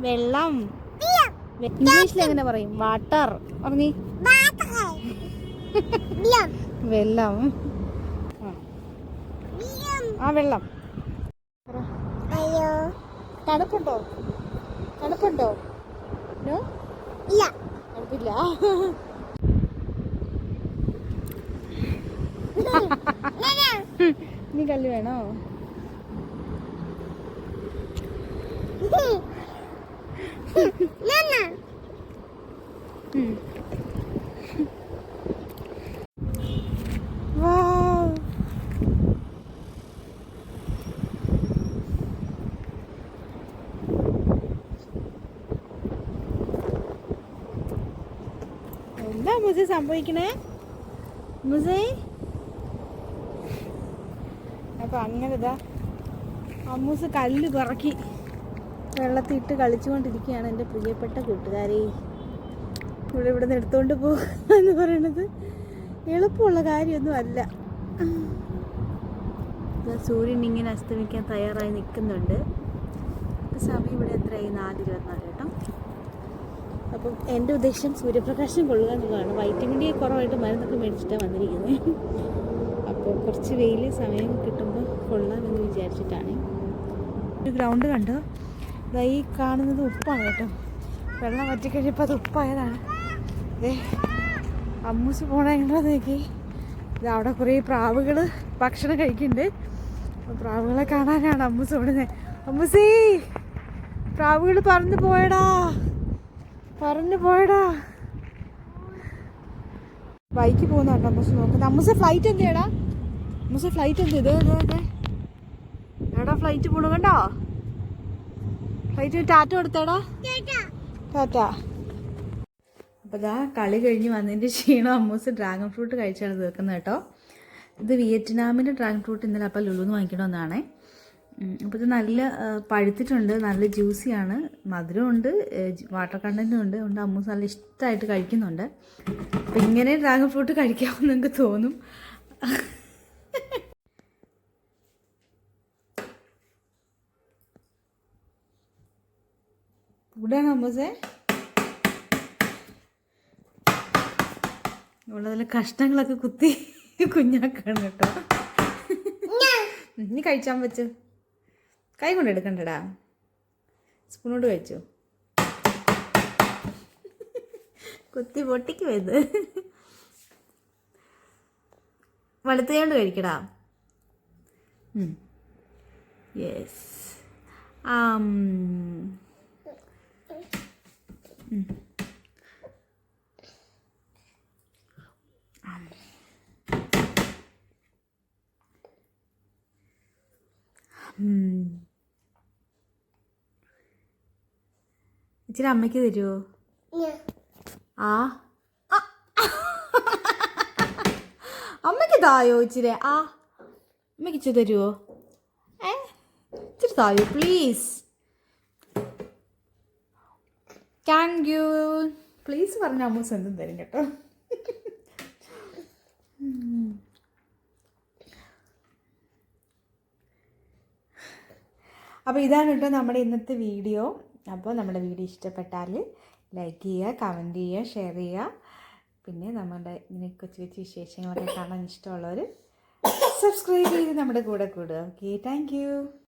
വെള്ളം. ഇംഗ്ലീഷിൽ എങ്ങനെ പറയും? വാട്ടർ. പറഞ്ഞി. വെള്ളം. ആ. വെള്ളം. അയ്യോ. തണുപ്പുണ്ടോ? തണുപ്പുണ്ടോ? ഇല്ല. തണുപ്പില്ല. നീ കല്ല് വേണോ? എന്താ മുസി സംഭവിക്കണേ? മുസൈ? അപ്പൊ അങ്ങനെ ഇതാ. അമ്മൂസ് കല്ല് പിറക്കി. വെള്ളത്തിട്ട് കളിച്ചുകൊണ്ടിരിക്കുകയാണ് എന്റെ പ്രിയപ്പെട്ട കൂട്ടുകാരെ. ഇവിടെ ഇവിടെ നിന്ന് എടുത്തുകൊണ്ട് പോകുക എന്ന് പറയണത് എളുപ്പമുള്ള കാര്യമൊന്നും അല്ല സൂര്യൻ ഇങ്ങനെ അസ്തമിക്കാൻ തയ്യാറായി നിൽക്കുന്നുണ്ട്. സമയം ഇവിടെ എത്രയായി? നാല് ഇരുപത്തിനാല് കേട്ടോ. അപ്പം എന്റെ ഉദ്ദേശം സൂര്യപ്രകാശം കൊള്ളുക എന്നുള്ളതാണ്. വൈറ്റമിൻ ഡി കുറവായിട്ട് മരുന്നൊക്കെ മേടിച്ചിട്ടാണ് വന്നിരിക്കുന്നത്. അപ്പോൾ കുറച്ച് വെയിൽ സമയം കിട്ടുമ്പോൾ കൊള്ളാമെന്ന് വിചാരിച്ചിട്ടാണ്. ഒരു ഗ്രൗണ്ട് കണ്ടോ? ഈ കാണുന്നത് ഉപ്പാണ് കേട്ടോ. വെള്ളം വറ്റിക്കഴിഞ്ഞപ്പോൾ അത് ഉപ്പായതാണ്. ദേ അമ്മൂസ് പോണെങ്കിലോ നോക്കി. ഇത് അവിടെ കുറേ പ്രാവുകൾ ഭക്ഷണം കഴിക്കുന്നുണ്ട്. പ്രാവുകളെ കാണാനാണ് അമ്മൂസ് ഓടുന്നത് അമ്മൂസി പ്രാവുകൾ പറന്നു പോയടാ. പറന്നു പോയടാ. ബൈക്ക് പോകുന്നുണ്ട് അമ്മൂസ് നോക്കുന്നത്. അമ്മൂസ ഫ്ലൈറ്റ് എന്ത് ചെയ്യടാ? അമ്മൂസ ഫ്ലൈറ്റ് എന്ത് ഇതേ എടാ ഫ്ലൈറ്റ് പോണു കണ്ടോ? ഫ്ലൈറ്റ് ടാറ്റ കൊടുത്തേടാ. ടാറ്റ. അപ്പോൾ ഇതാ കളി കഴിഞ്ഞ് വന്നതിന്റെ ക്ഷീണം അമ്മൂസ് ഡ്രാഗൺ ഫ്രൂട്ട് കഴിച്ചാണ് തീർക്കുന്നത് കേട്ടോ. ഇത് വിയറ്റ്നാമിന്റെ ഡ്രാഗൺ ഫ്രൂട്ട് ഇന്നലെ അപ്പം ലുലുന്ന് വാങ്ങിക്കണമെന്നാണ് അപ്പോൾ ഇത് നല്ല പഴുത്തിട്ടുണ്ട് നല്ല ജ്യൂസിയാണ്. മധുരമുണ്ട് വാട്ടർ കണ്ടന്റും ഉണ്ട് അതുകൊണ്ട് അമ്മൂസ് നല്ല ഇഷ്ടമായിട്ട് കഴിക്കുന്നുണ്ട്. അപ്പം ഇങ്ങനെ ഡ്രാഗൺ ഫ്രൂട്ട് കഴിക്കാമെന്ന് നിങ്ങൾക്ക് തോന്നും. ഇവിടെയാണ് അമ്മൂസേ ഉള്ളതിലെ കഷ്ണങ്ങളൊക്കെ കുത്തി കുഞ്ഞാക്കാണ് കേട്ടോ. ഇനി കഴിച്ചാൻ വെച്ച്. കൈ കൊണ്ട് എടുക്കണ്ടടാ. സ്പൂണോട് കഴിച്ചു. കുത്തി പൊട്ടിക്കും ഇത്? വലുത്ത് കൊണ്ട് കഴിക്കടാ യെസ്. ഇച്ചിരി അമ്മയ്ക്ക് തരുമോ ആ. അമ്മയ്ക്ക് തായോ ഇച്ചിരി? ആ. അമ്മയ്ക്ക് ഇച്ചിരി തരുമോ ഏ? ഇച്ചിരി തായോ പ്ലീസ്. താങ്ക് യു പ്ലീസ് പറഞ്ഞ അമ്മൂസ് എന്തും തരും കേട്ടോ. അപ്പോൾ ഇതാണ് കേട്ടോ നമ്മുടെ ഇന്നത്തെ വീഡിയോ. അപ്പോൾ നമ്മുടെ വീഡിയോ ഇഷ്ടപ്പെട്ടാൽ ലൈക്ക് ചെയ്യുക കമന്റ് ചെയ്യുക ഷെയർ ചെയ്യുക. പിന്നെ നമ്മുടെ ഇങ്ങനെ കൊച്ചു കൊച്ചു വിശേഷങ്ങളൊക്കെ കാണാൻ ഇഷ്ടമുള്ളവർ സബ്സ്ക്രൈബ് ചെയ്ത് നമ്മുടെ കൂടെ കൂടുക. Okay thank